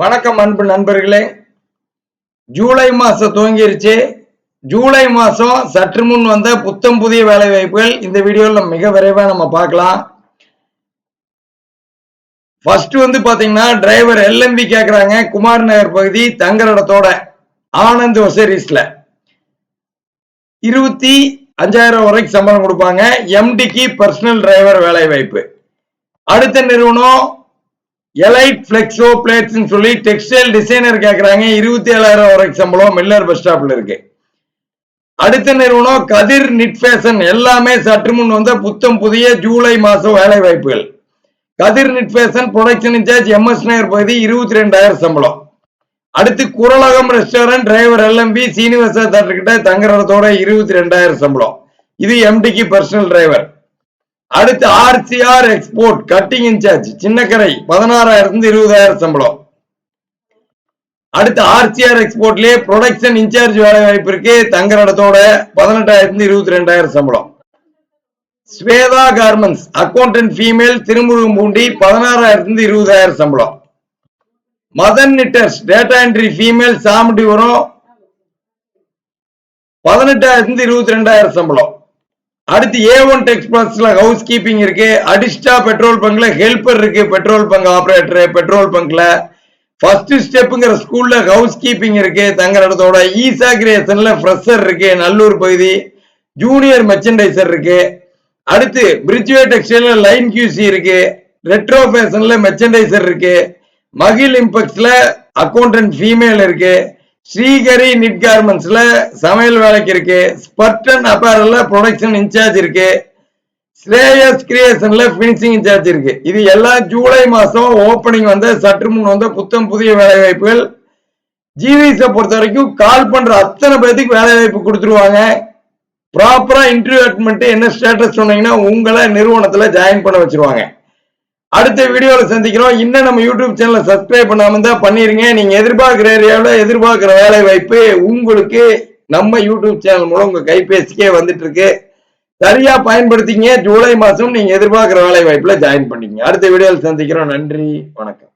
வணக்கம் அன்பு நண்பர்களே. ஜூலை மாசம் துவங்கிருச்சு ஜூலை மாசம் சற்று முன் வந்த புத்தம் புதிய வேலை வாய்ப்புகள். இந்த வீடியோவில் மிக விரைவாக நம்ம பார்க்கலாம். ஃபர்ஸ்ட் வந்து பாத்தீங்கன்னா டிரைவர் எல்எம்பி கேக்குறாங்க. குமார் நகர் பகுதி தங்குற இடத்தோட ஆனந்த் ஒசரிஸ்ல இருபத்தி அஞ்சாயிரம் வரைக்கும் சம்பளம் கொடுப்பாங்க. எம்டிக்கு பர்சனல் டிரைவர் வேலை வாய்ப்பு. அடுத்த நிறுவனம் எலைட் பிளெக்ஸோ பிளேட்ஸ் சொல்லி டெக்ஸ்டைல் டிசைனர் கேட்குறாங்க இருபத்தி ஏழாயிரம் வரைக்கும் சம்பளம் மில்லர் பஸ் ஸ்டாப்ல இருக்கு. அடுத்த நிறுவனம் கதிர் நிட் ஃபேஷன் எல்லாமே சற்று முன் வந்த புத்தம் புதிய ஜூலை மாதம் வேலை வாய்ப்புகள். Kathir knit fashion production in charge MS Nagar பகுதி இருபத்தி ரெண்டாயிரம் சம்பளம். அடுத்து Kuralagam restaurant driver LMP Srinivasa theatre தங்குறதோட இருபத்தி ரெண்டாயிரம் சம்பளம். இது எம்டிக்கு பர்சனல் டிரைவர் அடுத்து RCR export cutting in charge Chinnakarai பதினாறாயிரத்து இருபதாயிரம் சம்பளம். அடுத்து ஆர்சிஆர் எக்ஸ்போர்ட்லயே ப்ரொடக்ஷன் இன்சார்ஜ் வேலை வாய்ப்பு இருக்கு தங்குற இடத்தோட பதினெட்டாயிரத்து இருபத்தி ரெண்டாயிரம் சம்பளம். Swetha garments accountant female Tirumurugampoondi பதினாறாயிரத்து இருபதாயிரம் சம்பளம். Madan knitters data entry female Chamundipuram பதினெட்டாயிரத்து இருபத்தி ரெண்டாயிரம் சம்பளம். அடுத்து ஏ ஒன் டெக்ஸ்பிரஸ்ல ஹவுஸ் கீப்பிங் இருக்கு. அடிஸ்டா பெட்ரோல் பங்க்ல ஹெல்பர் இருக்கு. பெட்ரோல் பங்க் ஆபரேட்டர் பெட்ரோல் பங்க்ல ஃபர்ஸ்ட் ஸ்டெப்புங்கிற ஸ்கூல்ல ஹவுஸ் கீப்பிங் இருக்கு. தங்குற இடத்தோட ஈசா கிரியேஷன்ல ஃப்ரெஷர் இருக்கு. நல்லூர் பகுதி. ஜூனியர் மெர்ச்சன்டைசர் இருக்கு. அடுத்து பிரிட்ஜ்வே டெக்ஸ்டைல லைன் கியூசி இருக்கு. ரெட்ரோ ஃபேஷன்ல மெர்ச்சன்டைசர் இருக்கு. மகிழ் இம்பெக்ஸ்ல அக்கௌண்டன்ட் ஃபீமேல் இருக்கு. ஸ்ரீகரி நிட் கார்மெண்ட்ஸ்ல சமையல் வேலைக்கு இருக்கு. ஸ்பர்டன் அப்பேரல்ல ப்ரொடக்ஷன் இன்சார்ஜ் இருக்கு. ஸ்ரேயஸ் கிரியேஷன்ல பினிஷிங் இன்சார்ஜ் இருக்கு. இது எல்லாம் ஜூலை மாசம் ஓப்பனிங் வந்த சற்று முன் வந்த புத்தம் புதிய வேலை வாய்ப்புகள் ஜிவிஸை பொறுத்த வரைக்கும் கால் பண்ற அத்தனை பேத்துக்கு வேலை வாய்ப்பு கொடுத்துருவாங்க ப்ராப்பரா இன்டர்வியூ அட்மெண்ட் என்ன ஸ்டேட்டஸ் சொன்னீங்கன்னா உங்களை நிறுவனத்துல ஜாயின் பண்ண வச்சிருவாங்க. அடுத்த வீடியோல சந்திக்கிறோம். இன்னும் நம்ம யூடியூப் சேனலை சப்ஸ்கிரைப் பண்ணாம தான் பண்ணிருங்க. நீங்க எதிர்பார்க்கிற ஏரியாவில் எதிர்பார்க்கிற வேலை வாய்ப்பு உங்களுக்கு நம்ம யூடியூப் சேனல் மூலம் உங்க கைபேசிக்கே வந்துட்டு இருக்கு சரியா பயன்படுத்திங்க. ஜூலை மாசம் நீங்க எதிர்பார்க்கிற வேலை வாய்ப்புல ஜாயின் பண்ணிக்கங்க. அடுத்த வீடியோவில் சந்திக்கிறோம். நன்றி. வணக்கம்.